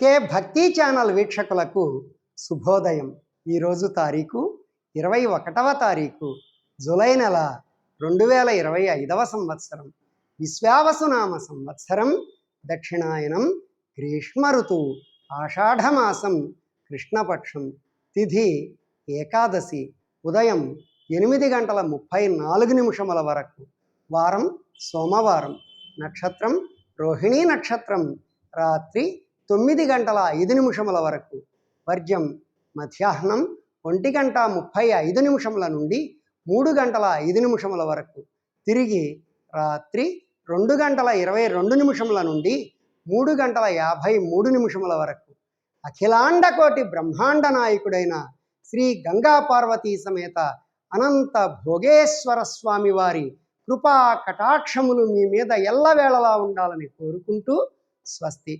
కే భక్తి ఛానల్ వీక్షకులకు శుభోదయం. ఈరోజు తారీఖు ఇరవై ఒకటవ తారీఖు జూలై నెల రెండు వేల ఇరవై ఐదవ సంవత్సరం. విశ్వావసునామ సంవత్సరం దక్షిణాయనం గ్రీష్మ ఋతువు ఆషాఢమాసం కృష్ణపక్షం తిథి ఏకాదశి ఉదయం ఎనిమిది గంటల ముప్పై నాలుగు నిమిషముల వరకు. వారం సోమవారం నక్షత్రం రోహిణీ నక్షత్రం రాత్రి తొమ్మిది గంటల ఐదు నిమిషముల వరకు వర్జ్యం మధ్యాహ్నం ఒంటి గంట ముప్పై ఐదు నిమిషముల నుండి మూడు గంటల ఐదు నిమిషముల వరకు. తిరిగి రాత్రి రెండు గంటల ఇరవై రెండు నిమిషముల నుండి మూడు గంటల యాభై మూడు నిమిషముల వరకు. అఖిలాండకోటి బ్రహ్మాండ నాయకుడైన శ్రీ గంగా పార్వతీ సమేత అనంత భోగేశ్వర స్వామి వారి కృపా కటాక్షములు మీ మీద ఎల్లవేళలా ఉండాలని కోరుకుంటూ స్వస్తి.